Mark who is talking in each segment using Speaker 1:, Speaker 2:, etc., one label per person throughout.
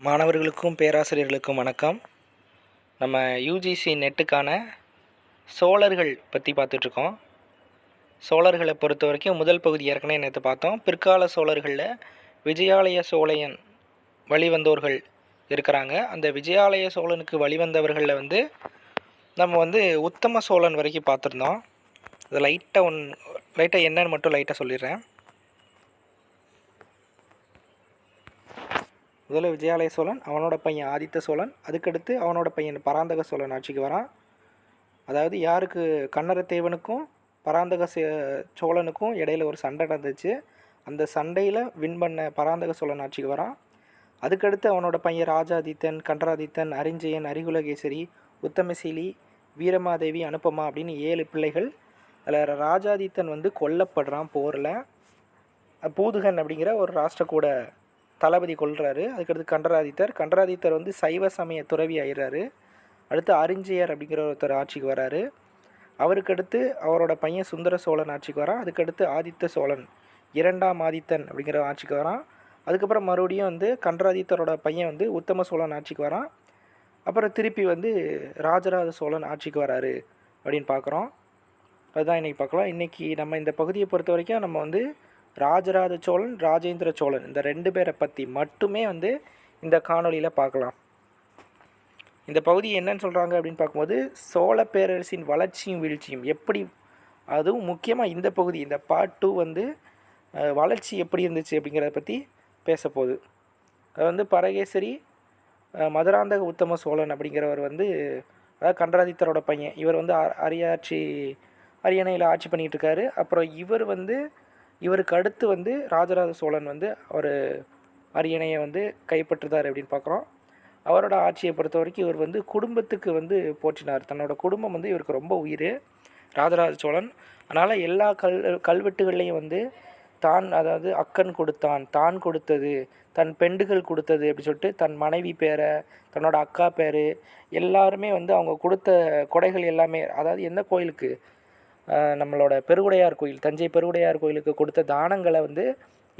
Speaker 1: மாணவர்களுக்கும் பேராசிரியர்களுக்கும் வணக்கம். நம்ம யூஜிசி நெட்டுக்கான சோழர்கள் பற்றி பார்த்துட்ருக்கோம். சோழர்களை பொறுத்த வரைக்கும் முதல் பகுதி ஏற்கனவே நேற்று பார்த்தோம். பிற்கால சோழர்களில் விஜயாலய சோழையன் வழிவந்தோர்கள் இருக்கிறாங்க. அந்த விஜயாலய சோழனுக்கு வழிவந்தவர்களில் வந்து நம்ம வந்து உத்தம சோழன் வரைக்கும் பார்த்துருந்தோம். இது லைட்டாக ஒன் லைட்டாக என்னன்னு மட்டும் லைட்டாக சொல்லிடுறேன். முதல்ல விஜயாலய சோழன் அவனோட பையன் ஆதித்த சோழன் அதுக்கடுத்து அவனோட பையன் பராந்தக சோழன் ஆட்சிக்கு வரான். அதாவது யாருக்கு? கன்னரத்தேவனுக்கும் பராந்தக சே சோழனுக்கும் இடையில ஒரு சண்டை நடந்துச்சு. அந்த சண்டையில் வின் பண்ண பராந்தக சோழன் ஆட்சிக்கு வரான். அதுக்கடுத்து அவனோட பையன் ராஜாதித்தன் கண்டராதித்தன் அரிஞ்சயன் அரிகுலகேசரி உத்தமசீலி வீரமாதேவி அனுப்பமா அப்படின்னு ஏழு பிள்ளைகள். அதில் ராஜாதித்தன் வந்து கொல்லப்படுறான் போரில். பூதுகன் அப்படிங்கிற ஒரு ராஷ்டிரக்கூட தளபதி கொள்கிறாரு அதுக்கடுத்து கண்டராதித்தர். கண்டராதித்தர் வந்து சைவ சமய துறவி ஆயிடுறாரு அடுத்து அரிஞ்சயர் அப்படிங்கிற ஒருத்தர் ஆட்சிக்கு வராரு. அவருக்கு அடுத்து அவரோட பையன் சுந்தர சோழன் ஆட்சிக்கு வரான். அதுக்கடுத்து ஆதித்த சோழன் இரண்டாம் ஆதித்தன் அப்படிங்கிற ஆட்சிக்கு வரான். அதுக்கப்புறம் மறுபடியும் வந்து கண்டராதித்தரோட பையன் வந்து உத்தம சோழன் ஆட்சிக்கு வரான். அப்புறம் திருப்பி வந்து ராஜராஜ சோழன் ஆட்சிக்கு வராரு அப்படின்னு பார்க்குறோம். அதுதான் இன்றைக்கி பார்க்கலாம். இன்றைக்கி நம்ம இந்த பகுதியை பொறுத்த வரைக்கும் நம்ம வந்து ராஜராஜ சோழன் ராஜேந்திர சோழன். இந்த ரெண்டு பேரை பற்றி மட்டுமே வந்து இந்த காணொளியில் பார்க்கலாம். இந்த பகுதி என்னன்னு சொல்கிறாங்க அப்படின்னு பார்க்கும்போது சோழ பேரரசின் வளர்ச்சியும் வீழ்ச்சியும் எப்படி அதுவும் முக்கியமாக இந்த பகுதி இந்த பார்ட் டூ வந்து வளர்ச்சி எப்படி இருந்துச்சு அப்படிங்கிறத பற்றி பேச போகுது அது வந்து பரகேசரி மதுராந்தக உத்தம சோழன் அப்படிங்கிறவர் வந்து அதாவது கண்டராதித்தரோட பையன். இவர் வந்து அ- அரியாட்சி அரியணையில் ஆட்சி பண்ணிகிட்டு இருக்காரு. அப்புறம் இவர் வந்து இவருக்கு அடுத்து வந்து ராஜராஜ சோழன் வந்து அவர் அரியணையை வந்து கைப்பற்றுதார் அப்படின்னு பார்க்குறோம். அவரோட ஆட்சியை பொறுத்த வரைக்கும் இவர் வந்து குடும்பத்துக்கு வந்து போற்றினார். தன்னோட குடும்பம் வந்து இவருக்கு ரொம்ப உயிர். ராஜராஜ சோழன். அதனால் எல்லா கல் கல்வெட்டுகள்லையும் வந்து தான் அதாவது அக்கன் கொடுத்தான் தான் கொடுத்தது தன் பெண்டுகள் கொடுத்தது அப்படி சொல்லிட்டு தன் மனைவி பேரை தன்னோட அக்கா பேர் எல்லாருமே வந்து அவங்க கொடுத்த கொடைகள் எல்லாமே அதாவது எந்த கோயிலுக்கு? நம்மளோட பெருவுடையார் கோயில் தஞ்சை பெருவுடையார் கோயிலுக்கு கொடுத்த தானங்களை வந்து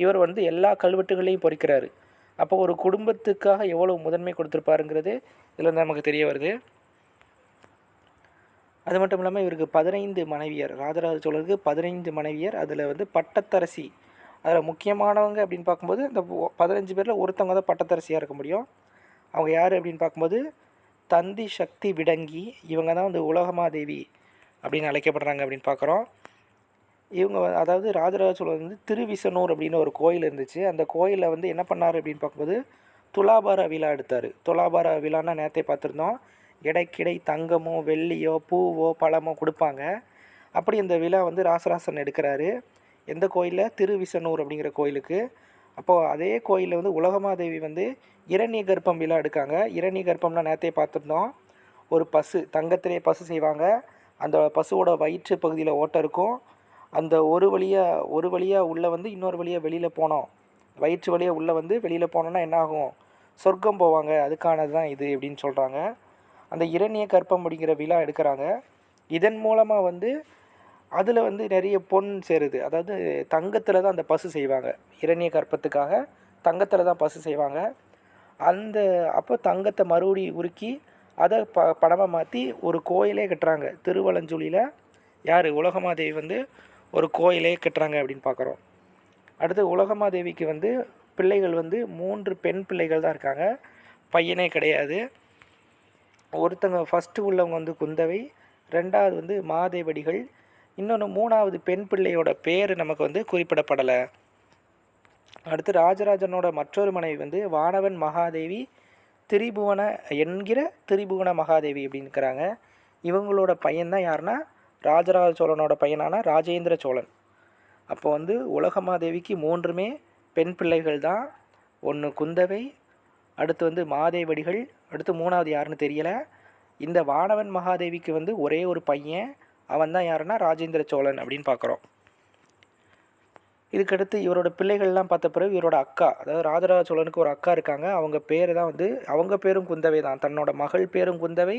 Speaker 1: இவர் வந்து எல்லா கல்வெட்டுகளையும் பொறிக்கிறார். அப்போ ஒரு குடும்பத்துக்காக எவ்வளோ முதன்மை கொடுத்துருப்பாருங்கிறது இதில் வந்து நமக்கு தெரிய வருது. அது மட்டும் இல்லாமல் இவருக்கு பதினைந்து மனைவியர் ராஜராஜ சோழருக்கு பதினைந்து மனைவியர் அதில் வந்து பட்டத்தரசி. அதில் முக்கியமானவங்க அப்படின்னு பார்க்கும்போது இந்த பதினஞ்சு பேரில் ஒருத்தவங்க தான் பட்டத்தரசியாக இருக்க முடியும். அவங்க யார் அப்படின்னு பார்க்கும்போது தந்தி சக்தி விடங்கி இவங்க தான் வந்து உலகமாதேவி. அப்படின்னு அழைக்கப்படுறாங்க அப்படின்னு பார்க்குறோம். இவங்க அதாவது ராஜராஜ சோழன் வந்து திருவிசனூர் அப்படின்னு ஒரு கோயில் இருந்துச்சு. அந்த கோயிலில் வந்து என்ன பண்ணார் அப்படின்னு பார்க்கும்போது துலாபார விழா எடுத்தார். துலாபார விழான்னா நேற்றே பார்த்துருந்தோம். இடைக்கிடை தங்கமோ வெள்ளியோ பூவோ பழமோ கொடுப்பாங்க. அப்படி இந்த விழா வந்து ராசராசன் எடுக்கிறாரு. எந்த கோயிலில்? திருவிசனூர் அப்படிங்கிற கோயிலுக்கு. அப்போது அதே கோயிலில் வந்து உலகமாதேவி வந்து இரணிய கர்ப்பம் விழா எடுக்காங்க. இரணிய கர்ப்பம்னா நேற்றே பார்த்துருந்தோம். ஒரு பசு தங்கத்திலே பசு செய்வாங்க. அந்த பசுவோட வயிற்று பகுதியில் ஓட்டை இருக்கும். அந்த ஒரு வழியாக ஒரு வழியாக உள்ளே வந்து இன்னொரு வழியாக வெளியில் போனோம். வயிற்று வழியாக உள்ளே வந்து வெளியில் போனோன்னா என்னாகும் சொர்க்கம் போவாங்க. அதுக்கானது தான் இது அப்படின்னு சொல்கிறாங்க அந்த இரணிய கற்பம் அப்படிங்கிற விழா எடுக்கிறாங்க. இதன் மூலமாக வந்து அதில் வந்து நிறைய பொன் சேருது. அதாவது தங்கத்தில் தான் அந்த பசு செய்வாங்க. இரணிய கற்பத்துக்காக தங்கத்தில் தான் பசு செய்வாங்க. அந்த அப்போ தங்கத்தை மறுபடி உருக்கி அதை ப படமாக மாற்றி ஒரு கோயிலே கட்டுறாங்க. திருவலஞ்சூலியில் யார்? உலகமாதேவி வந்து ஒரு கோயிலே கட்டுறாங்க அப்படின்னு பார்க்குறோம் அடுத்து உலகமாதேவிக்கு வந்து பிள்ளைகள் வந்து மூன்று பெண் பிள்ளைகள் தான் இருக்காங்க. பையனே கிடையாது. ஒருத்தங்க ஃபஸ்ட்டு உள்ளவங்க வந்து குந்தவை ரெண்டாவது வந்து மாதேவடிகள் இன்னொன்று மூணாவது பெண் பிள்ளையோட பேர் நமக்கு வந்து குறிப்பிடப்படலை. அடுத்து ராஜராஜனோட மற்றொரு மனைவி வந்து வானவன் மகாதேவி திரிபுவன என்கிற திரிபுவன மகாதேவி அப்படின்னு இருக்கிறாங்க இவங்களோட பையன்தான் யாருன்னா ராஜராஜ சோழனோட பையனான ராஜேந்திர சோழன். அப்போ வந்து உலகமாதேவிக்கு மூன்றுமே பெண் பிள்ளைகள் தான். ஒன்று குந்தவை அடுத்து வந்து மாதேவடிகள் அடுத்து மூணாவது யாருன்னு தெரியலை. இந்த வானவன் மகாதேவிக்கு வந்து ஒரே ஒரு பையன் அவன் தான் யாருன்னா ராஜேந்திர சோழன் அப்படின்னு பார்க்குறோம். இதுக்கடுத்து இவரோட பிள்ளைகள்லாம் பார்த்த பிறகு இவரோட அக்கா அதாவது ராஜராஜ சோழனுக்கு ஒரு அக்கா இருக்காங்க. அவங்க பேர் தான் வந்து அவங்க பேரும் குந்தவை தான். தன்னோட மகள் பேரும் குந்தவை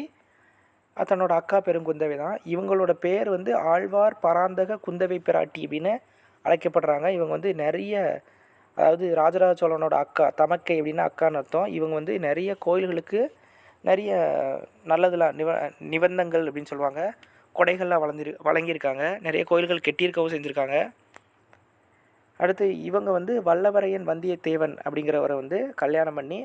Speaker 1: தன்னோட அக்கா பேரும் குந்தவை தான். இவங்களோட பேர் வந்து ஆழ்வார் பராந்தக குந்தவை பிராட்டி அப்படின்னு அழைக்கப்படுறாங்க. இவங்க வந்து நிறைய அதாவது ராஜராஜ சோழனோட அக்கா தமக்கை அப்படின்னா அக்கான்னு அர்த்தம். இவங்க வந்து நிறைய கோயில்களுக்கு நிறைய நல்லதெல்லாம் நிவ நிபந்தங்கள் அப்படின்னு சொல்லுவாங்க. கொடைகள்லாம் வளர்ந்துரு வழங்கியிருக்காங்க. நிறைய கோயில்கள் கெட்டியிருக்கவும் செஞ்சுருக்காங்க. அடுத்து இவங்க வந்து வல்லவரையன் வந்தியத்தேவன் அப்படிங்கிறவரை வந்து கல்யாணம் பண்ணி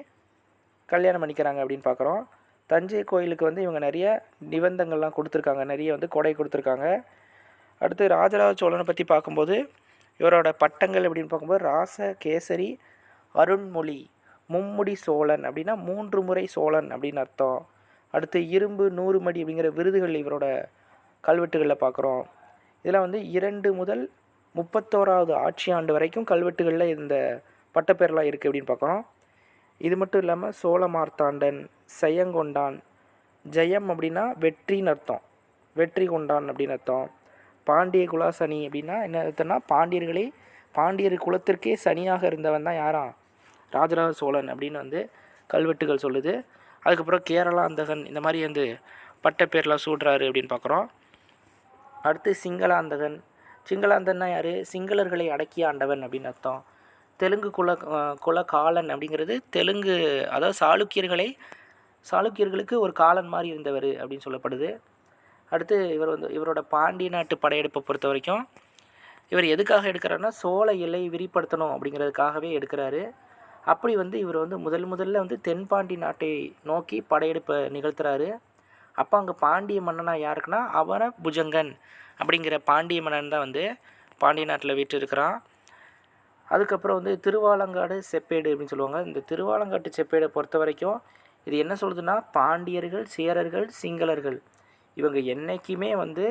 Speaker 1: கல்யாணம் பண்ணிக்கிறாங்க அப்படின்னு பார்க்குறோம். தஞ்சை கோயிலுக்கு வந்து இவங்க நிறைய நிபந்தங்கள்லாம் கொடுத்துருக்காங்க. நிறைய வந்து கொடை கொடுத்துருக்காங்க. அடுத்து ராஜராஜ சோழனை பற்றி பார்க்கும்போது இவரோட பட்டங்கள் அப்படின்னு பார்க்கும்போது ராச கேசரி அருண்மொழி மும்முடி சோழன் அப்படின்னா மூன்று முறை சோழன் அப்படின்னு அர்த்தம். அடுத்து இரும்பு நூறு மடி அப்படிங்கிற விருதுகள் இவரோட கல்வெட்டுகளில் பார்க்குறோம். இதெல்லாம் வந்து இரண்டு முதல் முப்பத்தோராவது ஆட்சி ஆண்டு வரைக்கும் கல்வெட்டுகளில் இந்த பட்டப்பேரெலாம் இருக்குது அப்படின்னு பார்க்குறோம். இது மட்டும் இல்லாமல் சோழ மார்த்தாண்டன் செயங்கொண்டான் ஜெயம் அப்படின்னா வெற்றின்னு அர்த்தம். வெற்றி கொண்டான் அப்படின்னு அர்த்தம். பாண்டிய குலாசனி அப்படின்னா என்ன அர்த்தம்னா பாண்டியர்களே பாண்டியர் குலத்திற்கே சனியாக இருந்தவன் தான் யாராம் ராஜராஜ சோழன் அப்படின்னு வந்து கல்வெட்டுகள் சொல்லுது. அதுக்கப்புறம் கேரளா அந்தகன் இந்த மாதிரி வந்து பட்டப்பேர்லாம் சூடுறாரு அப்படின்னு பார்க்குறோம். அடுத்து சிங்களாந்தகன் சிங்களாந்தன்னா யார்? சிங்களர்களை அடக்கி ஆண்டவன் அப்படின்னு அர்த்தம். தெலுங்கு குல குல காலன் அப்படிங்கிறது தெலுங்கு அதாவது சாளுக்கியர்களை சாளுக்கியர்களுக்கு ஒரு காலன் மாதிரி இருந்தவர் அப்படின்னு சொல்லப்படுது. அடுத்து இவர் வந்து இவரோட பாண்டிய நாட்டு படையெடுப்பை பொறுத்த வரைக்கும் இவர் எதுக்காக எடுக்கிறாருன்னா சோழ எல்லை விரிப்படுத்தணும் அப்படிங்கிறதுக்காகவே எடுக்கிறாரு. அப்படி வந்து இவர் வந்து முதல் முதல்ல வந்து தென்பாண்டி நாட்டை நோக்கி படையெடுப்பை நிகழ்த்துறாரு. அப்போ அங்கே பாண்டிய மன்னனாக யாருக்குன்னா அவன புஜங்கன். அப்படிங்கிற பாண்டிய மன்னன் தான் வந்து பாண்டிய நாட்டில் வீட்டு இருக்கிறான் அதுக்கப்புறம் வந்து திருவாலங்காடு செப்பேடு அப்படின்னு சொல்லுவாங்க. இந்த திருவாலங்காட்டு செப்பேடை பொறுத்த வரைக்கும் இது என்ன சொல்லுதுன்னா பாண்டியர்கள் சேரர்கள் சிங்களர்கள். இவங்க என்றைக்குமே வந்து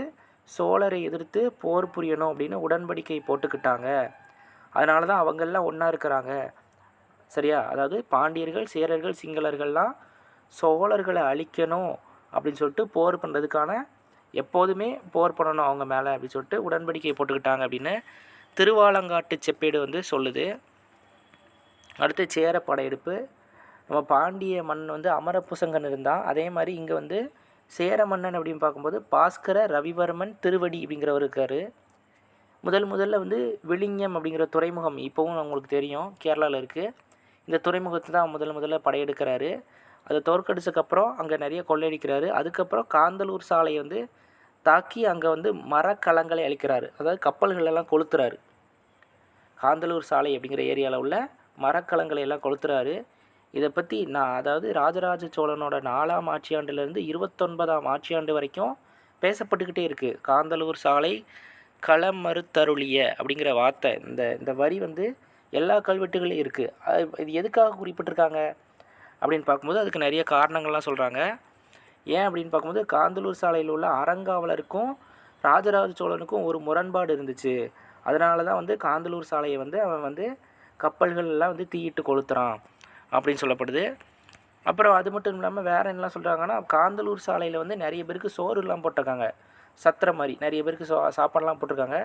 Speaker 1: சோழரை எதிர்த்து போர் புரியணும் அப்படின்னு உடன்படிக்கை போட்டுக்கிட்டாங்க. அதனால தான் அவங்கெல்லாம் ஒன்றா இருக்கிறாங்க. சரியா? அதாவது பாண்டியர்கள் சேரர்கள் சிங்களர்கள்லாம் சோழர்களை அழிக்கணும் அப்படின்னு சொல்லிட்டு போர் பண்ணுறதுக்கான எப்போதுமே போர் பண்ணணும் அவங்க மேலே அப்படின்னு சொல்லிட்டு உடன்படிக்கை போட்டுக்கிட்டாங்க அப்படின்னு திருவாலங்காட்டு செப்பேடு வந்து சொல்லுது. அடுத்து சேர படையெடுப்பு நம்ம பாண்டிய மன்னன் வந்து அமரபுசங்கன் இருந்தான். அதே மாதிரி இங்கே வந்து சேர மன்னன் அப்படின்னு பார்க்கும்போது பாஸ்கர ரவிவர்மன் திருவடி அப்படிங்கிறவர் இருக்கார். முதல் முதல்ல வந்து விழிஞ்சம் அப்படிங்கிற துறைமுகம் இப்போவும் உங்களுக்கு தெரியும். கேரளாவில் இருக்குது இந்த துறைமுகத்தை தான் முதல் முதல்ல படையெடுக்கிறாரு. அதை தோற்கடிச்சதுக்கப்புறம் அங்கே நிறைய கொள்ளையடிக்கிறாரு. அதுக்கப்புறம் காந்தலூர் சாலையை வந்து தாக்கி அங்கே வந்து மரக்கலங்களை அழிக்கிறாரு. அதாவது கப்பல்களெல்லாம் கொளுத்துறாரு. காந்தலூர் சாலை அப்படிங்கிற ஏரியாவில் உள்ள மரக்கலங்களை எல்லாம் கொளுத்துறாரு. இதை பற்றி நான் அதாவது ராஜராஜ சோழனோட நாலாம் ஆட்சியாண்டுலேருந்து இருபத்தொன்பதாம் ஆட்சியாண்டு வரைக்கும் பேசப்பட்டுக்கிட்டே இருக்குது காந்தலூர் சாலை களம் மறுத்தருளிய அப்படிங்கிற வார்த்தை. இந்த இந்த வரி வந்து எல்லா கல்வெட்டுகளையும் இருக்குது இது எதுக்காக குறிப்பிட்டிருக்காங்க அப்படின்னு பார்க்கும்போது அதுக்கு நிறைய காரணங்கள்லாம் சொல்கிறாங்க ஏன் அப்படின்னு பார்க்கும்போது காந்தலூர் சாலையில் உள்ள அறங்காவலருக்கும் ராஜராஜ சோழனுக்கும் ஒரு முரண்பாடு இருந்துச்சு. அதனால தான் வந்து காந்தலூர் சாலையை வந்து அவன் வந்து கப்பல்கள் எல்லாம் வந்து தீயிட்டு கொளுத்துறான் அப்படின்னு சொல்லப்படுது. அப்புறம் அது மட்டும் இல்லாமல் வேறு என்னலாம் சொல்கிறாங்கன்னா காந்தலூர் சாலையில் வந்து நிறைய பேருக்கு சோறுலாம் போட்டிருக்காங்க. சத்திரம் மாதிரி நிறைய பேருக்கு சோ சாப்பாடெலாம் போட்டிருக்காங்க.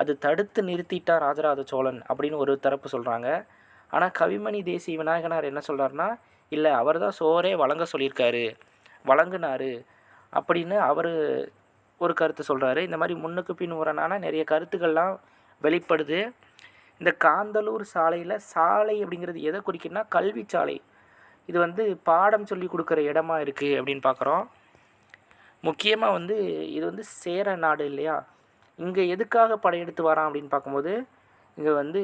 Speaker 1: அது தடுத்து நிறுத்திட்டான் ராஜராஜ சோழன் அப்படின்னு ஒரு தரப்பு சொல்கிறாங்க ஆனால் கவிமணி தேசிய விநாயகனார் என்ன சொல்கிறாருன்னா இல்லை அவர் தான் சோறே வழங்க சொல்லியிருக்காரு. வழங்கினார். அப்படின்னு அவர் ஒரு கருத்து சொல்கிறாரு இந்த மாதிரி முன்னுக்கு பின் முரணான நிறைய கருத்துக்கள்லாம் வெளிப்படுது. இந்த காந்தலூர் சாலையில் சாலை அப்படிங்கிறது எதை குறிக்குன்னா கல்வி சாலை. இது வந்து பாடம் சொல்லி கொடுக்குற இடமா இருக்குது அப்படின்னு பார்க்குறோம் முக்கியமாக வந்து இது வந்து சேர நாடு இல்லையா? இங்கே எதுக்காக படையெடுத்து வரான் அப்படின்னு பார்க்கும்போது இங்கே வந்து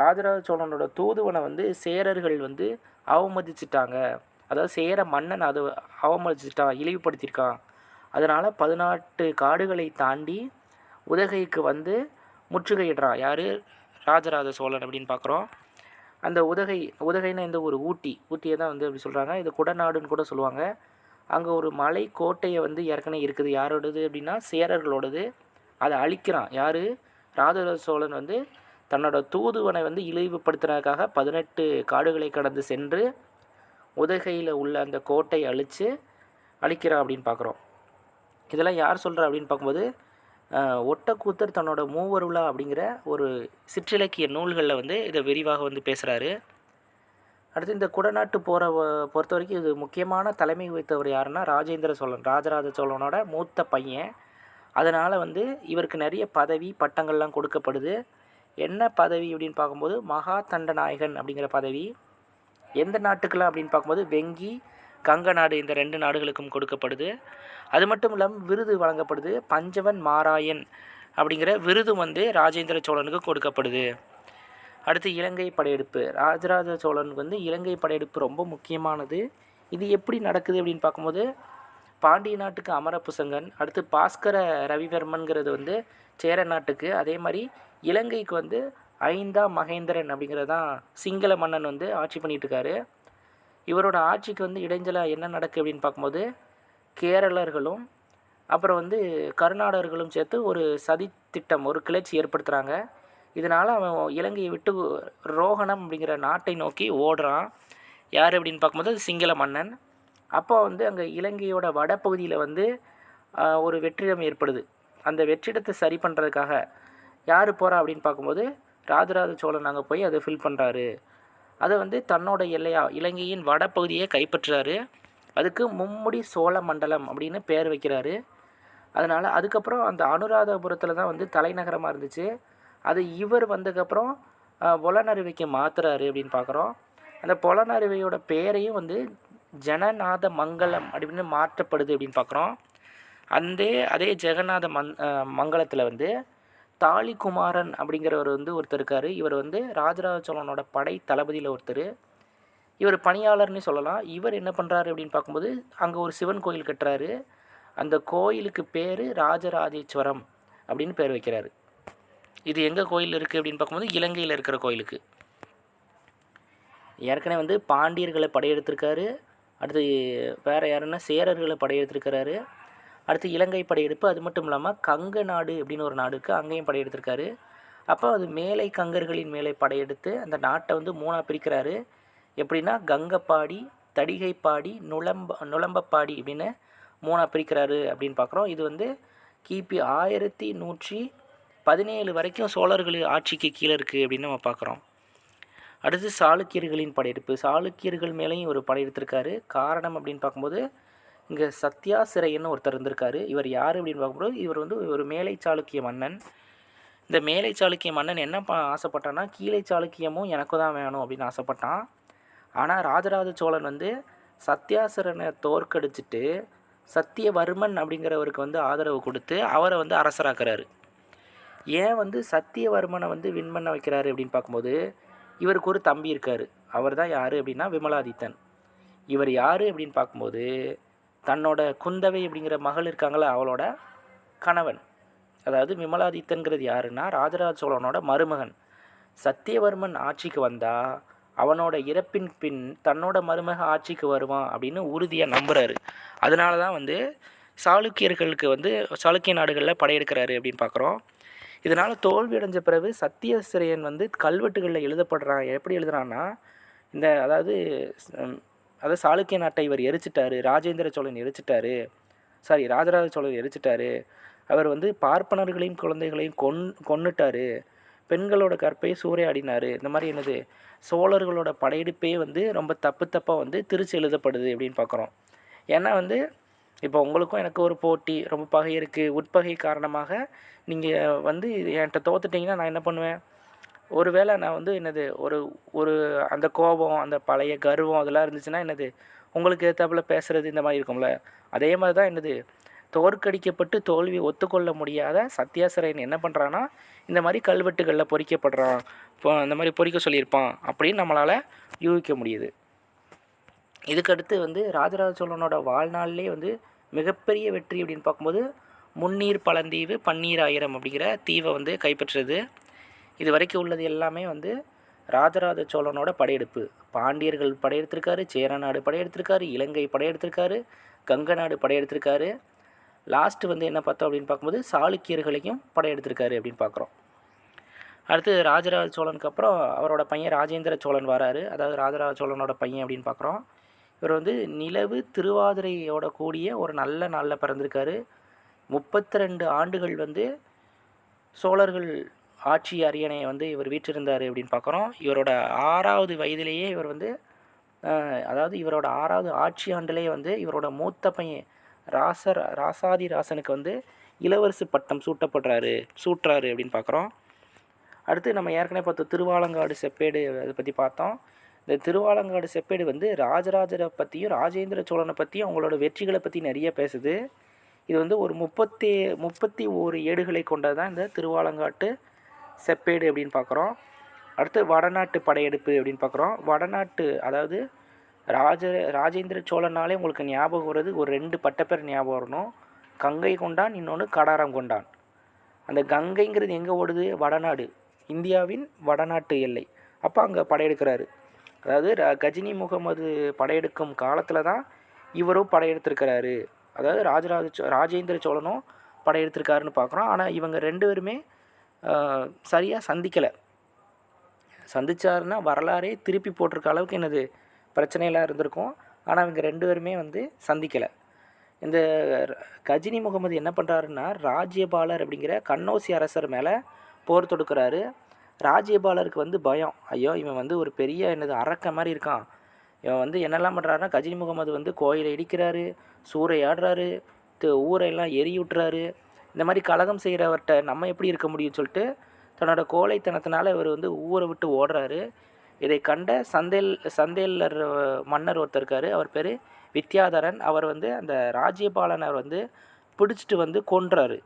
Speaker 1: ராஜராஜ சோழனோட தூதுவனை வந்து சேரர்கள் வந்து அவமதிச்சிட்டாங்க. அதாவது சேர மன்னன் அது அவமதிச்சிட்டான் இழிவுபடுத்தியிருக்கான். அதனால் பதினாட்டு காடுகளை தாண்டி உதகைக்கு வந்து முற்றுகையிடுறான். யார்? ராஜராஜ சோழன் அப்படின்னு பார்க்குறோம். அந்த உதகை உதகைன்னா இந்த ஒரு ஊட்டி. ஊட்டியை தான் வந்து அப்படி சொல்கிறாங்க இது குடநாடுன்னு கூட சொல்லுவாங்க. அங்கே ஒரு மலை கோட்டையை வந்து ஏற்கனவே இருக்குது. யாரோடது அப்படின்னா சேரர்களோடது. அதை அழிக்கிறான். யார்? ராஜராஜ சோழன் வந்து தன்னோட தூதுவனை வந்து இழிவுபடுத்துறதுக்காக பதினெட்டு காடுகளை கடந்து சென்று உதகையில் உள்ள அந்த கோட்டையை அழித்து அழிக்கிறான் அப்படின்னு பார்க்குறோம். இதெல்லாம் யார் சொல்கிறா அப்படின்னு பார்க்கும்போது ஒட்டக்கூத்தர் தன்னோட மூவருளா அப்படிங்கிற ஒரு சிற்றிலக்கிய நூல்களில் வந்து இதை விரிவாக வந்து பேசுகிறாரு அடுத்து இந்த குடநாட்டு போகிற பொறுத்த வரைக்கும் இது முக்கியமான தலைமை வைத்தவர் யாருன்னா ராஜேந்திர சோழன் ராஜராஜ சோழனோட மூத்த பையன். அதனால் வந்து இவருக்கு நிறைய பதவி பட்டங்கள்லாம் கொடுக்கப்படுது. என்ன பதவி அப்படின்னு பார்க்கும்போது மகா தண்டநாயகன் அப்படிங்கிற பதவி. எந்த நாட்டுக்கெல்லாம் அப்படின்னு பார்க்கும்போது வெங்கி கங்க நாடு இந்த ரெண்டு நாடுகளுக்கும் கொடுக்கப்படுது. அது மட்டும் இல்லாமல் விருது வழங்கப்படுது. பஞ்சவன் மாராயன் அப்படிங்கிற விருது வந்து ராஜேந்திர சோழனுக்கு கொடுக்கப்படுது. அடுத்து இலங்கை படையெடுப்பு. ராஜராஜ சோழனுக்கு வந்து இலங்கை படையெடுப்பு ரொம்ப முக்கியமானது. இது எப்படி நடக்குது அப்படின்னு பார்க்கும்போது பாண்டிய நாட்டுக்கு அமரபுசங்கன் அடுத்து பாஸ்கர ரவிவர்மன்கிறது வந்து சேர நாட்டுக்கு. அதே மாதிரி இலங்கைக்கு வந்து ஐந்தாம் மகேந்திரன் அப்படிங்கிறது தான் சிங்கள மன்னன் வந்து ஆட்சி பண்ணிகிட்டு இவரோட ஆட்சிக்கு வந்து இடைஞ்சலாக என்ன நடக்கு அப்படின்னு பார்க்கும்போது கேரளர்களும் அப்புறம் வந்து கர்நாடகர்களும் சேர்த்து ஒரு சதி திட்டம் ஒரு கிளர்ச்சி ஏற்படுத்துகிறாங்க இதனால் அவன் இலங்கையை விட்டு ரோகணம் அப்படிங்கிற நாட்டை நோக்கி ஓடுறான். யார் அப்படின்னு பார்க்கும்போது அது சிங்கள மன்னன். அப்போ வந்து அங்கே இலங்கையோட வடபகுதியில் வந்து ஒரு வெற்றிடம் ஏற்படுது. அந்த வெற்றிடத்தை சரி பண்ணுறதுக்காக யார் போகிறா அப்படின்னு பார்க்கும்போது ராஜராஜ சோழன் அங்கே போய் அதை ஃபில் பண்ணுறாரு அதை வந்து தன்னோட எல்லையா இலங்கையின் வடபகுதியை கைப்பற்றுறாரு. அதுக்கு மும்முடி சோழ மண்டலம் அப்படின்னு பேர் வைக்கிறாரு. அதனால் அதுக்கப்புறம் அந்த அனுராதபுரத்தில் தான் வந்து தலைநகரமாக இருந்துச்சு. அது இவர் வந்ததுக்கப்புறம் பொலனறுவைக்கு மாற்றுறாரு அப்படின்னு பார்க்குறோம் அந்த பொலனறுவையோட பேரையும் வந்து ஜனநாத மங்கலம் அப்படின்னு மாற்றப்படுது அப்படின்னு பார்க்குறோம் அந்த அதே ஜெகநாத மங் மங்கலத்தில் வந்து தாலிகுமாரன் அப்படிங்கிறவர் வந்து ஒருத்தர் இருக்கார். இவர் வந்து ராஜராஜ சோழனோட படை தளபதியில் ஒருத்தர். இவர் பணியாளர்னு சொல்லலாம். இவர் என்ன பண்ணுறாரு அப்படின்னு பார்க்கும்போது அங்கே ஒரு சிவன் கோயில் கட்டுறாரு. அந்த கோயிலுக்கு பேர் ராஜராஜேஸ்வரம் அப்படின்னு பேர் வைக்கிறாரு. இது எங்கே கோயில் இருக்குது அப்படின்னு பார்க்கும்போது இலங்கையில் இருக்கிற கோயிலுக்கு. ஏற்கனவே வந்து பாண்டியர்களை படையெடுத்திருக்காரு. அடுத்து வேறு யாருன்னா சேரர்களை படையெடுத்திருக்கிறாரு. அடுத்து இலங்கை படையெடுப்பு. அது மட்டும் இல்லாமல் கங்க நாடு அப்படின்னு ஒரு நாடு இருக்குது அங்கேயும் படையெடுத்திருக்காரு. அப்போ அது மேலை கங்கர்களின் மேலே படையெடுத்து அந்த நாட்டை வந்து மூணாக பிரிக்கிறாரு. எப்படின்னா கங்கப்பாடி தடிகைப்பாடி நுளம்ப நுளம்பப்பாடி அப்படின்னு மூணாக பிரிக்கிறாரு அப்படின்னு பார்க்குறோம் இது வந்து கிபி ஆயிரத்தி நூற்றி பதினேழு வரைக்கும் சோழர்கள் ஆட்சிக்கு கீழே இருக்குது அப்படின்னு நம்ம பார்க்குறோம் அடுத்து சாளுக்கியர்களின் படையெடுப்பு. சாளுக்கியர்கள் மேலேயும் ஒரு படையெடுத்திருக்காரு. காரணம் அப்படின்னு பார்க்கும்போது இங்கே சத்யாசிரையன்னு ஒருத்தர் இருந்திருக்காரு. இவர் யார் அப்படின்னு பார்க்கும்போது இவர் வந்து ஒரு மேலை சாளுக்கிய மன்னன். இந்த மேலை சாளுக்கிய மன்னன் என்ன ப ஆசைப்பட்டான்னா கீழே சாளுக்கியமும் எனக்கு தான் வேணும் அப்படின்னு ஆசைப்பட்டான். ஆனால் ராஜராஜ சோழன் வந்து சத்யாசிரனை தோற்கடிச்சிட்டு சத்தியவர்மன் அப்படிங்கிறவருக்கு வந்து ஆதரவு கொடுத்து அவரை வந்து அரசராக்குறாரு. ஏன் வந்து சத்தியவர்மனை வந்து வின் பண்ண வைக்கிறாரு அப்படின்னு பார்க்கும்போது இவருக்கு ஒரு தம்பி இருக்கார். அவர் தான் யார் அப்படின்னா விமலாதித்தன். இவர் யார் அப்படின்னு பார்க்கும்போது தன்னோட குந்தவை அப்படிங்கிற மகள் இருக்காங்களே அவளோட கணவன். அதாவது விமலாதித்தன்கிறது யாருன்னா ராஜராஜ சோழனோட மருமகன். சத்தியவர்மன் ஆட்சிக்கு வந்தால் அவனோட இறப்பின் பின் தன்னோட மருமக ஆட்சிக்கு வருவான் அப்படின்னு உறுதியாக நம்புகிறாரு அதனால தான் வந்து சாளுக்கியர்களுக்கு வந்து சாளுக்கிய நாடுகளில் படையெடுக்கிறாரு அப்படின்னு பார்க்குறோம் இதனால் தோல்வி அடைஞ்ச பிறகு சத்தியசிரையன் வந்து கல்வெட்டுகளில் எழுதப்படுறான். எப்படி எழுதுறான்னா இந்த அதாவது அதாவது சாளுக்கிய நாட்டை இவர் எரிச்சிட்டாரு ராஜேந்திர சோழன் எரிச்சிட்டாரு சாரி ராஜராஜ சோழன் எரிச்சிட்டாரு அவர் வந்து பார்ப்பனர்களையும் குழந்தைகளையும் கொன் கொன்னுட்டாரு பெண்களோட கற்பை சூறையாடினார் இந்த மாதிரி என்னது சோழர்களோட படையெடுப்பே வந்து ரொம்ப தப்பு தப்பாக வந்து திருச்சி எழுதப்படுது அப்படின்னு பார்க்குறோம் ஏன்னா வந்து இப்போ உங்களுக்கும் எனக்கு ஒரு போட்டி ரொம்ப பகை இருக்குது உட்பகை காரணமாக நீங்கள் வந்து என்கிட்ட தோத்துட்டிங்கன்னா நான் என்ன பண்ணுவேன்? ஒருவேளை நான் வந்து என்னது ஒரு ஒரு அந்த கோபம் அந்த பழைய கர்வம் அதெல்லாம் இருந்துச்சுன்னா என்னது உங்களுக்கு ஏற்றாப்புல பேசுகிறது இந்த மாதிரி இருக்கும்ல. அதே மாதிரி தான் என்னது தோற்கடிக்கப்பட்டு தோல்வி ஒத்துக்கொள்ள முடியாத சத்யாசிரயன் என்ன பண்ணுறான்னா இந்த மாதிரி கல்வெட்டுகளில் பொறிக்கப்படுறான். இப்போ இந்த மாதிரி பொறிக்க சொல்லியிருப்பான் அப்படின்னு நம்மளால் யூகிக்க முடியுது. இதுக்கடுத்து வந்து ராஜராஜ சோழனோட வாழ்நாள்லேயே வந்து மிகப்பெரிய வெற்றி அப்படின்னு பார்க்கும்போது முன்னீர் பழந்தீவு பன்னீர் ஆயிரம் அப்படிங்கிற தீவை வந்து கைப்பற்றுறது. இது வரைக்கும் உள்ளது எல்லாமே வந்து ராஜராஜ சோழனோட படையெடுப்பு. பாண்டியர்கள் படையெடுத்திருக்காரு சேரநாடு படையெடுத்திருக்காரு இலங்கை படையெடுத்திருக்காரு கங்க நாடு படையெடுத்திருக்காரு. லாஸ்ட்டு வந்து என்ன பார்த்தோம் அப்படின்னு பார்க்கும்போது சாளுக்கியர்களையும் படையெடுத்திருக்காரு அப்படின்னு பார்க்குறோம். அடுத்து ராஜராஜ சோழனுக்கு அப்புறம் அவரோட பையன் ராஜேந்திர சோழன் வராரு. அதாவது ராஜராஜ சோழனோட பையன் அப்படின்னு பார்க்குறோம். இவர் வந்து நிலவு திருவாதிரையோட கூடிய ஒரு நல்ல நாளில் பிறந்திருக்காரு. முப்பத்தி ரெண்டு ஆண்டுகள் வந்து சோழர்கள் ஆட்சி அரியணையை வந்து இவர் வீற்றிருந்தார் அப்படின்னு பார்க்குறோம். இவரோட ஆறாவது வயதிலேயே இவர் வந்து அதாவது இவரோட ஆறாவது ஆட்சி ஆண்டிலேயே வந்து இவரோட மூத்த பையன் ராசர் ராசாதி ராசனுக்கு வந்து இளவரசு பட்டம் சூட்டப்படுறாரு சூட்டுறாரு அப்படின்னு பார்க்குறோம். அடுத்து நம்ம ஏற்கனவே பார்த்தோம் திருவாலங்காடு செப்பேடு அதை பற்றி பார்த்தோம். இந்த திருவாலங்காடு செப்பேடு வந்து ராஜராஜரை பற்றியும் ராஜேந்திர சோழனை பற்றியும் அவங்களோட வெற்றிகளை பற்றி நிறைய பேசுது. இது வந்து ஒரு முப்பத்தி முப்பத்தி ஓரு ஏடுகளை கொண்டது தான் இந்த திருவாலங்காட்டு செப்பேடு அப்படின்னு பார்க்குறோம். அடுத்து வடநாட்டு படையெடுப்பு அப்படின்னு பார்க்குறோம். வடநாட்டு அதாவது ராஜ ராஜேந்திர சோழனாலே உங்களுக்கு ஞாபகம் வருது ஒரு ரெண்டு பட்டப்பேர் ஞாபகம் வரணும். கங்கை கொண்டான் இன்னொன்று கடாரம் கொண்டான். அந்த கங்கைங்கிறது எங்கே ஓடுது? வடநாடு இந்தியாவின் வடநாட்டு எல்லை. அப்போ அங்கே படையெடுக்கிறாரு. அதாவது ர- கஜினி முகமது படையெடுக்கும் காலத்தில் தான் இவரும் படையெடுத்திருக்கிறாரு. அதாவது ராஜராஜ சோ ராஜேந்திர சோழனும் படையெடுத்திருக்காருன்னு பார்க்குறோம். ஆனால் இவங்க ரெண்டு பேருமே சரியாக சந்திக்கலை. சந்திச்சாருன்னா வரலாறே திருப்பி போட்டிருக்க அளவுக்கு என்னது பிரச்சனையெல்லாம் இருந்திருக்கும். ஆனால் இவங்க ரெண்டு பேருமே வந்து சந்திக்கலை. இந்த கஜினி முகமது என்ன பண்ணுறாருன்னா ராஜ்யபாலர் அப்படிங்கிற கண்ணோசி அரசர் மேலே போர் தொடுக்கிறாரு. ராஜ்யபாலருக்கு வந்து பயம். ஐயோ இவன் வந்து ஒரு பெரிய என்னது அரக்க மாதிரி இருக்கான். இவன் வந்து என்னெல்லாம் பண்ணுறாருன்னா கஜினி முகமது வந்து கோயிலை இடிக்கிறாரு சூறையாடுறாரு து- ஊரையெல்லாம் எரி விட்டுறாரு இந்த மாதிரி கலகம் செய்கிறவர்கிட்ட நம்ம எப்படி இருக்க முடியும்னு சொல்லிட்டு தன்னோட கோழைத்தனத்தினால இவர் வந்து ஊரை விட்டு ஓடுறாரு. இதை கண்ட சந்தேல் சந்தேலர் மன்னர் ஒருத்தர் இருக்கார். அவர் பேர் வித்யாதரன். அவர் வந்து அந்த ராஜ்யபாலனை வந்து பிடிச்சிட்டு வந்து கொன்றாரு.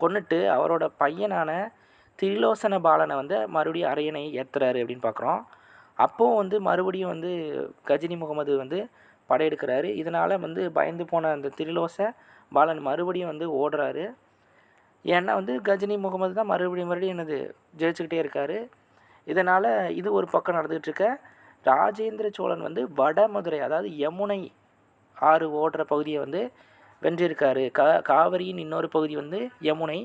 Speaker 1: கொன்னுட்டு அவரோட பையனான திரிலோசன பாலனை வந்து மறுபடியும் அரையணை ஏற்றுறாரு அப்படின்னு பார்க்குறோம் அப்போவும் வந்து மறுபடியும் வந்து கஜினி முகமது வந்து படையெடுக்கிறாரு. இதனால் வந்து பயந்து போன அந்த திரிலோச பாலன் மறுபடியும் வந்து ஓடுறாரு. ஏன்னா வந்து கஜினி முகமது தான் மறுபடியும் மறுபடியும் என்னது ஜெயிச்சுக்கிட்டே இருக்கார். இதனால் இது ஒரு பக்கம் நடந்துகிட்டு இருக்க. ராஜேந்திர சோழன் வந்து வடமதுரை அதாவது யமுனை ஆறு ஓடுற பகுதியை வந்து வென்றிருக்காரு. கா காவிரியின் இன்னொரு பகுதி வந்து யமுனை.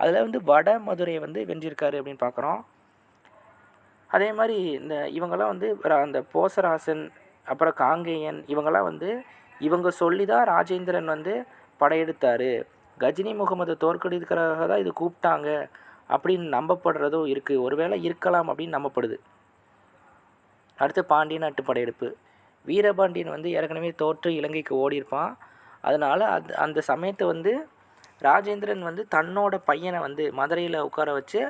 Speaker 1: அதில் வந்து வடமதுரையை வந்து வென்றிருக்காரு அப்படின்னு பார்க்குறோம் அதே மாதிரி இந்த இவங்கெல்லாம் வந்து அந்த போசராசன் அப்புறம் காங்கேயன் இவங்கெல்லாம் வந்து இவங்க சொல்லி தான் ராஜேந்திரன் வந்து படையெடுத்தார். கஜினி முகமது தோற்கடிக்கிறதாக தான் இது கூப்பிட்டாங்க அப்படின்னு நம்பப்படுறதும் இருக்குது ஒருவேளை இருக்கலாம் அப்படின்னு நம்பப்படுது. அடுத்து பாண்டிய நாட்டு படையெடுப்பு. வீரபாண்டியன் வந்து ஏற்கனவே தோற்று இலங்கைக்கு ஓடியிருப்பான். அதனால் அது அந்த சமயத்தை வந்து ராஜேந்திரன் வந்து தன்னோட பையனை வந்து மதுரையில் உட்கார வச்சு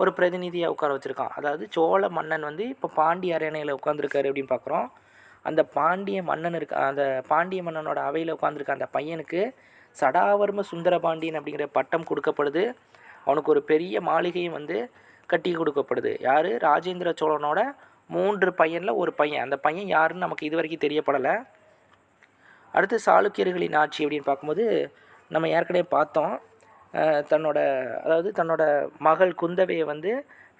Speaker 1: ஒரு பிரதிநிதியாக உட்கார வச்சுருக்கான். அதாவது சோழ மன்னன் வந்து இப்போ பாண்டிய அரியணையில் உட்காந்துருக்காரு அப்படின்னு பார்க்குறோம் அந்த பாண்டிய மன்னன் இருக்க அந்த பாண்டிய மன்னனோட அவையில் உட்காந்துருக்க அந்த பையனுக்கு சடாவர்ம சுந்தரபாண்டியன் அப்படிங்கிற பட்டம் கொடுக்கப்படுது. அவனுக்கு ஒரு பெரிய மாளிகையும் வந்து கட்டி கொடுக்கப்படுது. யார்? ராஜேந்திர சோழனோட மூன்று பையனில் ஒரு பையன். அந்த பையன் யாருன்னு நமக்கு இது வரைக்கும் தெரியப்படலை. அடுத்து சாளுக்கியர்களின் ஆட்சி அப்படின்னு பார்க்கும்போது நம்ம ஏற்கனவே பார்த்தோம். தன்னோட அதாவது தன்னோட மகள் குந்தவையை வந்து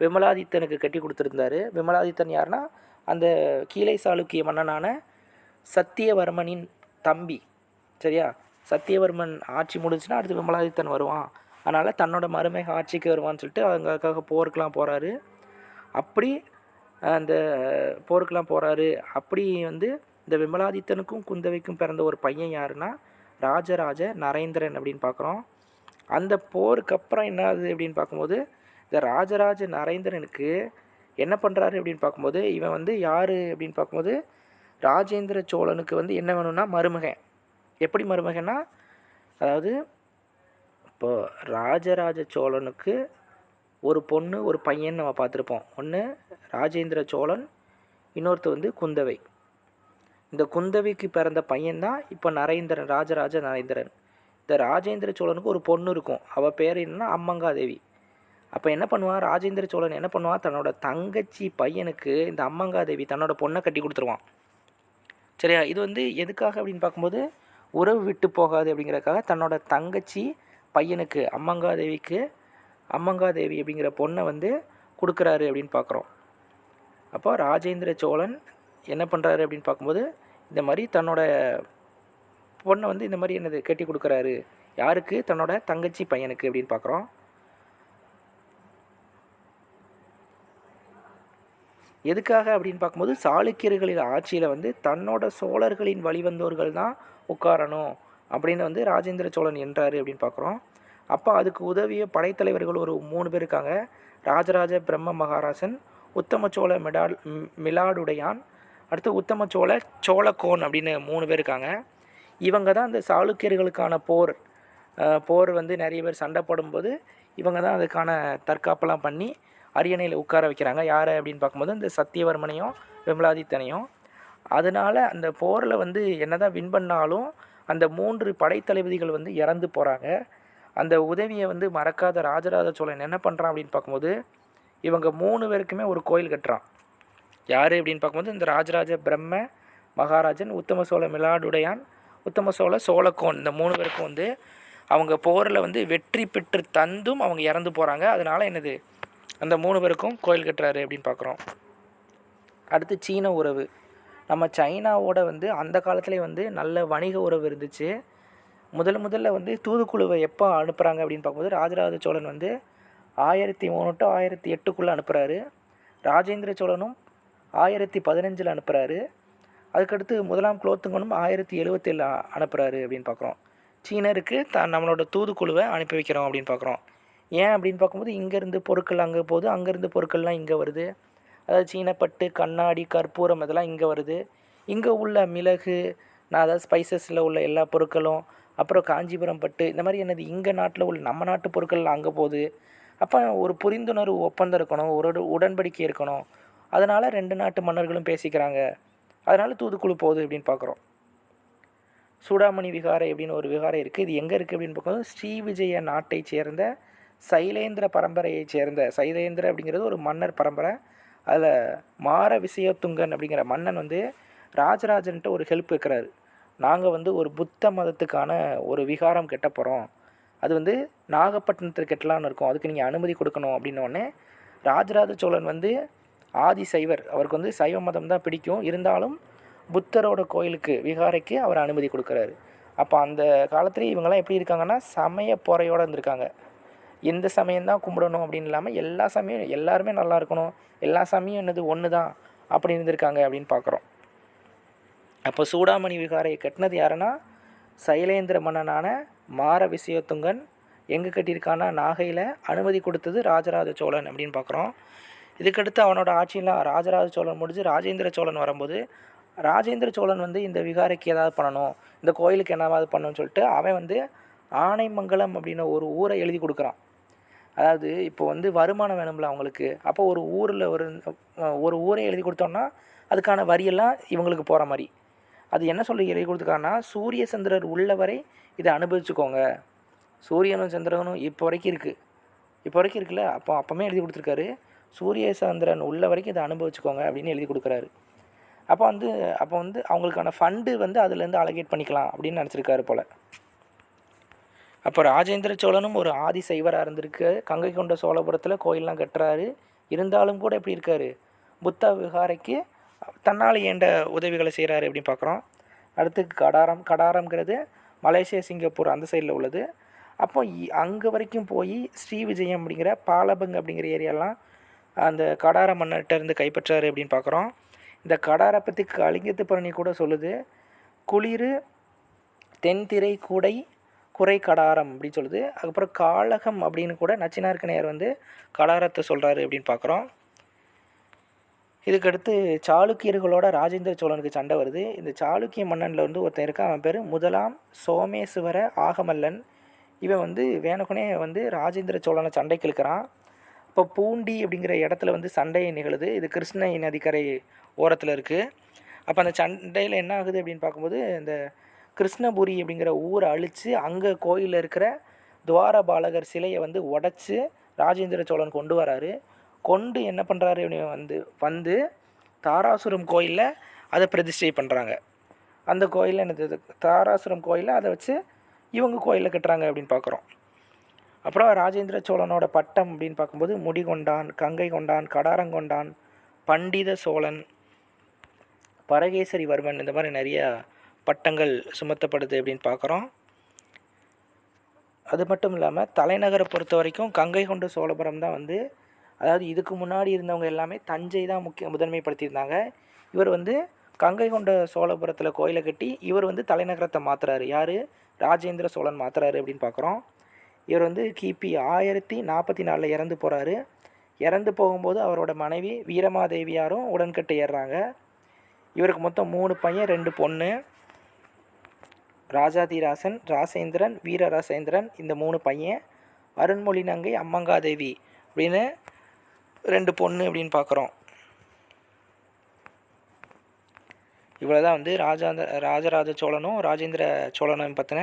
Speaker 1: விமலாதித்தனுக்கு கட்டி கொடுத்துருந்தாரு. விமலாதித்தன் யாருன்னா? அந்த கீழை சாளுக்கிய மன்னனான சத்தியவர்மனின் தம்பி. சரியா? சத்தியவர்மன் ஆட்சி முடிஞ்சுன்னா அடுத்து விமலாதித்தன் வருவான். அதனால் தன்னோட மருமக ஆட்சிக்கு வருவான்னு சொல்லிட்டு அவங்களுக்காக போருக்கெலாம் போகிறாரு அப்படி அந்த போருக்கெலாம் போகிறாரு அப்படி வந்து இந்த விமலாதித்தனுக்கும் குந்தவைக்கும் பிறந்த ஒரு பையன் யாருன்னா ராஜராஜ நரேந்திரன் அப்படின்னு பார்க்குறோம். அந்த போருக்கு அப்புறம் என்ன ஆகுது அப்படின்னு பார்க்கும்போது இந்த ராஜராஜ நரேந்திரனுக்கு என்ன பண்ணுறாரு அப்படின்னு பார்க்கும்போது இவன் வந்து யார் அப்படின்னு பார்க்கும்போது ராஜேந்திர சோழனுக்கு வந்து என்ன வேணும்னா மருமகன். எப்படி மருமகன்னா அதாவது இப்போது ராஜராஜ சோழனுக்கு ஒரு பொண்ணு ஒரு பையன் நம்ம பார்த்துருப்போம். ஒன்று ராஜேந்திர சோழன் இன்னொருத்தர் வந்து குந்தவை. இந்த குந்தவைக்கு பிறந்த பையன்தான் இப்போ நரேந்திரன் ராஜராஜ நரேந்திரன். இந்த ராஜேந்திர சோழனுக்கு ஒரு பொண்ணு இருக்கும். அவள் பேர் என்னன்னா அம்மங்காதேவி. அப்போ என்ன பண்ணுவான்? ராஜேந்திர சோழன் என்ன பண்ணுவான்? தன்னோட தங்கச்சி பையனுக்கு இந்த அம்மங்காதேவி தன்னோட பொண்ணை கட்டி கொடுத்துருவான். சரியா? இது வந்து எதுக்காக அப்படின்னு பார்க்கும்போது உறவு விட்டு போகாது அப்படிங்கிறதுக்காக தன்னோட தங்கச்சி பையனுக்கு அம்மங்காதேவிக்கு அம்மங்காதேவி அப்படிங்கிற பொண்ணை வந்து கொடுக்குறாரு அப்படின்னு பார்க்குறோம் அப்போ ராஜேந்திர சோழன் என்ன பண்ணுறாரு அப்படின்னு பார்க்கும்போது இந்த மாதிரி தன்னோட பொண்ணை வந்து இந்த மாதிரி என்னது கட்டி கொடுக்குறாரு. யாருக்கு? தன்னோட தங்கச்சி பையனுக்கு அப்படின்னு பார்க்குறோம் எதுக்காக அப்படின்னு பார்க்கும்போது சாளுக்கியர்களின் ஆட்சியில் வந்து தன்னோட சோழர்களின் வழிவந்தோர்கள் தான் உட்காரணும் அப்படின்னு வந்து ராஜேந்திர சோழன் என்றார் அப்படின்னு பார்க்குறோம். அப்போ அதுக்கு உதவிய படைத்தலைவர்கள் ஒரு மூணு பேர் இருக்காங்க. ராஜராஜ பிரம்ம மகாராசன் உத்தமச்சோழ மிடால் மிலாடுடையான் அடுத்து உத்தமச்சோழ சோழ அப்படின்னு மூணு பேர் இருக்காங்க. இவங்க தான் அந்த சாளுக்கியர்களுக்கான போர் போர் வந்து நிறைய பேர் சண்டை போடும்போது இவங்க தான் அதுக்கான தற்காப்பெல்லாம் பண்ணி அரியணையில் உட்கார வைக்கிறாங்க. யார் அப்படின்னு பார்க்கும்போது இந்த சத்தியவர்மனையும் விமலாதித்தனையும் அதனால் அந்த போரில் வந்து என்னதான் வின் பண்ணாலும் அந்த மூன்று படைத்தளபதிகள் வந்து இறந்து போகிறாங்க அந்த உதவியை வந்து மறக்காத ராஜராஜ சோழன் என்ன பண்ணுறான் அப்படின்னு பார்க்கும்போது இவங்க மூணு பேருக்குமே ஒரு கோயில் கட்டுறான். யார் அப்படின்னு பார்க்கும்போது இந்த ராஜராஜ பிரம்ம மகாராஜன் உத்தம சோழ மிலாடுடையான் உத்தம சோழ சோழக்கோன் இந்த மூணு பேருக்கும் வந்து அவங்க போரில் வந்து வெற்றி பெற்று தந்தும் அவங்க இறந்து போகிறாங்க அதனால் என்னது? அந்த மூணு பேருக்கும் கோயில் கட்டுறாரு அப்படின்னு பார்க்குறோம். அடுத்து சீன உறவு. நம்ம சைனாவோட வந்து அந்த காலத்துலேயே வந்து நல்ல வணிக உறவு இருந்துச்சு. முதல் முதல்ல வந்து தூதுக்குழுவை எப்போ அனுப்புகிறாங்க அப்படின்னு பார்க்கும்போது ராஜராஜ சோழன் வந்து ஆயிரத்தி மூணு டு ஆயிரத்தி எட்டுக்குள்ளே அனுப்புகிறாரு ராஜேந்திர சோழனும் ஆயிரத்தி பதினஞ்சில் அனுப்புகிறாரு அதுக்கடுத்து முதலாம் குலோத்துங்கனும் ஆயிரத்தி எழுபத்தேழு அனுப்புகிறாரு அப்படின்னு பார்க்குறோம். சீனருக்கு த நம்மளோட தூதுக்குழுவை அனுப்பி வைக்கிறோம் அப்படின்னு பார்க்குறோம். ஏன் அப்படின்னு பார்க்கும்போது இங்கேருந்து பொருட்கள் அங்கே போகுது அங்கேருந்து பொருட்கள்லாம் இங்கே வருது. அதாவது சீனப்பட்டு கண்ணாடி கற்பூரம் இதெல்லாம் இங்கே வருது. இங்கே உள்ள மிளகு நான் அதாவது ஸ்பைசஸில் உள்ள எல்லா பொருட்களும் அப்புறம் காஞ்சிபுரம் பட்டு இந்த மாதிரி என்னது இங்கே நாட்டில் உள்ள நம்ம நாட்டு பொருட்கள் அங்கே போகுது. அப்போ ஒரு புரிந்துணர்வு ஒப்பந்தம் இருக்கணும் ஒரு உடன்படிக்கை இருக்கணும். அதனால் ரெண்டு நாட்டு மன்னர்களும் பேசிக்கிறாங்க. அதனால் தூதுக்குழு போகுது அப்படின்னு பார்க்குறோம் சூடாமணி விகாரை அப்படின்னு ஒரு விகாரை இருக்குது இது எங்கே இருக்குது அப்படின்னு பார்க்கும்போது ஸ்ரீவிஜய நாட்டை சேர்ந்த சைலேந்திர பரம்பரையை சேர்ந்த சைலேந்திர அப்படிங்கிறது ஒரு மன்னர் பரம்பரை. அதில் மார விசயத்துங்கன் அப்படிங்கிற மன்னன் வந்து ராஜராஜன்ட்ட ஒரு ஹெல்ப் வைக்கிறாரு நாங்கள் வந்து ஒரு புத்த மதத்துக்கான ஒரு விகாரம் கெட்ட போகிறோம் அது வந்து நாகப்பட்டினத்தில் கெட்டலான்னு இருக்கோம். அதுக்கு நீங்கள் அனுமதி கொடுக்கணும் அப்படின்னோடனே ராஜராஜ சோழன் வந்து ஆதி சைவர் அவருக்கு வந்து சைவ மதம் தான் பிடிக்கும். இருந்தாலும் புத்தரோட கோயிலுக்கு விகாரைக்கு அவர் அனுமதி கொடுக்குறாரு. அப்போ அந்த காலத்துலேயே இவங்கெல்லாம் எப்படி இருக்காங்கன்னா சமய பொறையோடு இருந்திருக்காங்க. எந்த சமயம் தான் கும்பிடணும் அப்படின்னு இல்லாமல் எல்லா சமயம் எல்லாருமே நல்லா இருக்கணும். எல்லா சமயம் என்னது ஒன்று தான் அப்படி இருந்திருக்காங்க அப்படின்னு பார்க்குறோம் அப்போ சூடாமணி விகாரையை கட்டினது யாருன்னா சைலேந்திர மன்னனான மார விசயத்துங்கன் எங்கே கட்டியிருக்கான்னா நாகையில் அனுமதி கொடுத்தது ராஜராஜ சோழன் அப்படின்னு பார்க்குறோம் இதுக்கடுத்து அவனோட ஆட்சியெலாம் ராஜராஜ சோழன் முடிஞ்சு ராஜேந்திர சோழன் வரும்போது ராஜேந்திர சோழன் வந்து இந்த விகாரைக்கு ஏதாவது பண்ணணும் இந்த கோயிலுக்கு என்னவாவது பண்ணணும்னு சொல்லிட்டு அவன் வந்து ஆனைமங்கலம் அப்படின்னு ஒரு ஊரை எழுதி கொடுக்குறான். அதாவது இப்போ வந்து வருமானம் வேணும்ல அவங்களுக்கு. அப்போ ஒரு ஊரில் ஒரு ஒரு ஊரை எழுதி கொடுத்தோம்னா அதுக்கான வரியெல்லாம் இவங்களுக்கு போகிற மாதிரி. அது என்ன சொல்லி எழுதி கொடுத்துருக்காங்கன்னா சூரிய சந்திரர் உள்ளவரை இதை அனுபவிச்சுக்கோங்க. சூரியனும் சந்திரனும் இப்போ வரைக்கும் இருக்குது இப்போ வரைக்கும் இருக்குல்ல? அப்போ அப்போமே எழுதி கொடுத்துருக்காரு. சூரிய சந்திரன் உள்ள வரைக்கும் இதை அனுபவிச்சுக்கோங்க அப்படின்னு எழுதி கொடுக்குறாரு. அப்போ வந்து அப்போ வந்து அவங்களுக்கான ஃபண்டு வந்து அதுலேருந்து அலகேட் பண்ணிக்கலாம் அப்படின்னு நினச்சிருக்காரு போல். அப்போ ராஜேந்திர சோழனும் ஒரு ஆதி சைவராக இருந்திருக்கு. கங்கை கொண்ட சோழபுரத்தில் கோயிலெலாம் கட்டுறாரு. இருந்தாலும் கூட எப்படி இருக்கார்? புத்த விகாரைக்கு தன்னால் ஏண்ட உதவிகளை செய்கிறாரு அப்படின்னு பார்க்குறோம். அடுத்து கடாரம் கடாரம்ங்கிறது மலேசியா சிங்கப்பூர் அந்த சைடில் உள்ளது. அப்போ அங்கே வரைக்கும் போய் ஸ்ரீவிஜயம் அப்படிங்கிற பாலபங் அப்படிங்கிற ஏரியாலாம் அந்த கடார மன்னர்கிட்ட இருந்து கைப்பற்றாரு அப்படின்னு பார்க்குறோம். இந்த கடாரை பற்றி கலிங்கத்து பரணி கூட சொல்லுது. குளிர் தென்திரை கூடை குறை கடாரம் அப்படின்னு சொல்லுது. அதுக்கப்புறம் காலகம் அப்படின்னு கூட நச்சினார்க்கணையர் வந்து கடாரத்தை சொல்கிறாரு அப்படின்னு பார்க்குறோம் இதுக்கடுத்து சாளுக்கியர்களோட ராஜேந்திர சோழனுக்கு சண்டை வருது. இந்த சாளுக்கிய மன்னனில் வந்து ஒருத்தன் இருக்கான். அவன் பேர் முதலாம் சோமேஸ்வர ஆகமல்லன். இவன் வந்து வேணுக்குனே வந்து ராஜேந்திர சோழனை சண்டைக்கு இழுக்கிறான் இப்போ பூண்டி அப்படிங்கிற இடத்துல வந்து சண்டை நிகழுது. இது கிருஷ்ண நதிக்கரை ஓரத்தில் இருக்குது அப்போ அந்த சண்டையில் என்ன ஆகுது அப்படின்னு பார்க்கும்போது இந்த கிருஷ்ணபுரி அப்படிங்கிற ஊரை அழித்து அங்கே கோயிலில் இருக்கிற துவாரபாலகர் சிலையை வந்து உடச்சி ராஜேந்திர சோழன் கொண்டு வராரு. கொண்டு என்ன பண்ணுறாரு அப்படின்னு வந்து வந்து தாராசுரம் கோயிலில் அதை பிரதிஷ்டை பண்ணுறாங்க அந்த கோயிலில் என்னது தாராசுரம் கோயிலில் அதை வச்சு இவங்க கோயிலில் கட்டுறாங்க அப்படின்னு பார்க்குறோம் அப்புறம் ராஜேந்திர சோழனோட பட்டம் அப்படின்னு பார்க்கும்போது முடிகொண்டான் கங்கை கொண்டான் கடாரங்கொண்டான் பண்டித சோழன் பரகேசரி வர்மன் இந்த மாதிரி நிறையா பட்டங்கள் சுமத்தப்படுது அப்படின்னு பார்க்குறோம். அது மட்டும் இல்லாமல் தலைநகரை பொறுத்த வரைக்கும் கங்கை கொண்ட சோழபுரம் தான் வந்து அதாவது இதுக்கு முன்னாடி இருந்தவங்க எல்லாமே தஞ்சை தான் முக்கிய முதன்மைப்படுத்தியிருந்தாங்க. இவர் வந்து கங்கை கொண்ட சோழபுரத்தில் கோயிலை கட்டி இவர் வந்து தலைநகரத்தை மாற்றுறாரு யார்? ராஜேந்திர சோழன் மாற்றுறாரு அப்படின்னு பார்க்குறோம். இவர் வந்து கிபி ஆயிரத்தி நாற்பத்தி நாலில் இறந்து போகிறாரு இறந்து போகும்போது அவரோட மனைவி வீரமாதேவியாரும் உடன்கட்டு ஏறுறாங்க. இவருக்கு மொத்தம் மூணு பையன் ரெண்டு பொண்ணு. ராஜாதிராசன் ராசேந்திரன் வீர ராசேந்திரன் இந்த மூணு பையன் அருண்மொழி நங்கை அம்மங்காதேவி அப்படின்னு ரெண்டு பொண்ணு அப்படின்னு பார்க்குறோம். இவ்வளோ தான் வந்து ராஜாந்த ராஜராஜ சோழனும் ராஜேந்திர சோழனும் பற்றின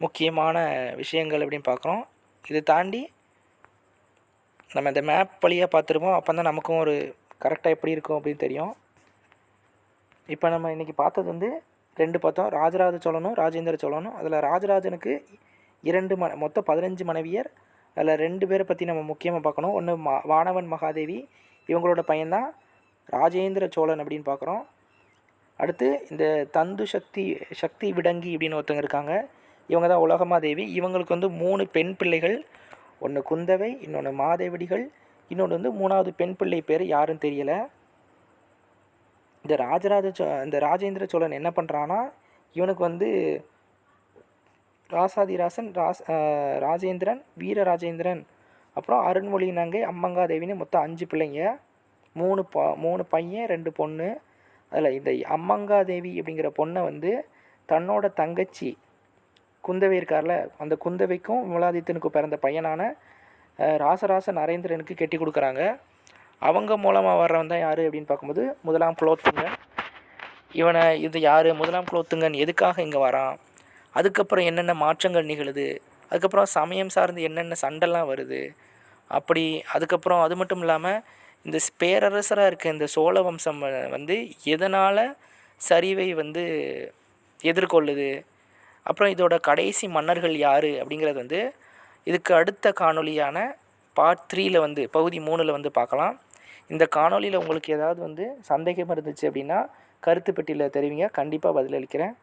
Speaker 1: முக்கியமான விஷயங்கள் அப்படின்னு பார்க்குறோம். இது தாண்டி நம்ம இந்த மேப் வழியாக பார்த்துருப்போம். அப்போ தான் நமக்கும் ஒரு கரெக்டாக எப்படி இருக்கும் அப்படின்னு தெரியும். இப்போ நம்ம இன்றைக்கி பார்த்தது வந்து ரெண்டு பார்த்தோம். ராஜராஜ சோழனும் ராஜேந்திர சோழனும். அதில் ராஜராஜனுக்கு இரண்டு ம மொத்தம் பதினஞ்சு மனைவியர். அதில் ரெண்டு பேரை பற்றி நம்ம முக்கியமாக பார்க்கணும். ஒன்று மா வானவன் மகாதேவி இவங்களோட பையன்தான் ராஜேந்திர சோழன் அப்படின்னு பார்க்குறோம். அடுத்து இந்த தந்து சக்தி சக்தி விடங்கி அப்படின்னு ஒருத்தவங்க இருக்காங்க. இவங்க தான் உலகமாதேவி இவங்களுக்கு வந்து மூணு பெண் பிள்ளைகள். ஒன்று குந்தவை இன்னொன்று மாதேவடிகள். இன்னொன்று வந்து மூணாவது பெண் பிள்ளை பேர் யாரும் தெரியலை. இந்த ராஜராஜ சோ இந்த ராஜேந்திர சோழன் என்ன பண்ணுறான்னா இவனுக்கு வந்து ராசாதிராசன் ராஸ் ராஜேந்திரன் வீர ராஜேந்திரன் அப்புறம் அருண்மொழி நங்கை அம்மங்காதேவின்னு மொத்தம் அஞ்சு பிள்ளைங்க. மூணு ப மூணு பையன் ரெண்டு பொண்ணு. அதில் இந்த அம்மங்காதேவி அப்படிங்கிற பொண்ணை வந்து தன்னோட தங்கச்சி குந்தவை இருக்கார்ல அந்த குந்தவைக்கும் விமலாதித்தனுக்கு பிறந்த பையனான ராசராச நரேந்திரனுக்கு கெட்டி கொடுக்குறாங்க. அவங்க மூலமாக வர்றவன் தான் யார் அப்படின்னு பார்க்கும்போது முதலாம் குலோத்துங்கன். இவனை இது யார்? முதலாம் குலோத்துங்கன் எதுக்காக இங்கே வரான்? அதுக்கப்புறம் என்னென்ன மாற்றங்கள் நிகழுது? அதுக்கப்புறம் சமயம் சார்ந்து என்னென்ன சண்டைலாம் வருது? அப்படி அதுக்கப்புறம் அது மட்டும் இல்லாமல் இந்த பேரரசராக இருக்க இந்த சோழ வம்சம் வந்து எதனால் சரிவை வந்து எதிர்கொள்ளுது? அப்புறம் இதோட கடைசி மன்னர்கள் யார்? அப்படிங்கிறது வந்து இதுக்கு அடுத்த காணொலியான பார்ட் த்ரீயில் வந்து பகுதி மூணில் வந்து பார்க்கலாம். இந்த காணொலியில் உங்களுக்கு ஏதாவது வந்து சந்தேகம் இருந்துச்சு அப்படின்னா கருத்து பெட்டியில் தெரிவிங்க. கண்டிப்பாக பதிலளிக்கிறேன்.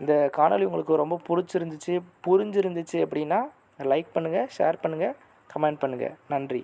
Speaker 1: இந்த காணொலி உங்களுக்கு ரொம்ப பிடிச்சிருந்துச்சு புரிஞ்சிருந்துச்சு அப்படின்னா லைக் பண்ணுங்கள் ஷேர் பண்ணுங்கள் கமெண்ட் பண்ணுங்கள் நன்றி.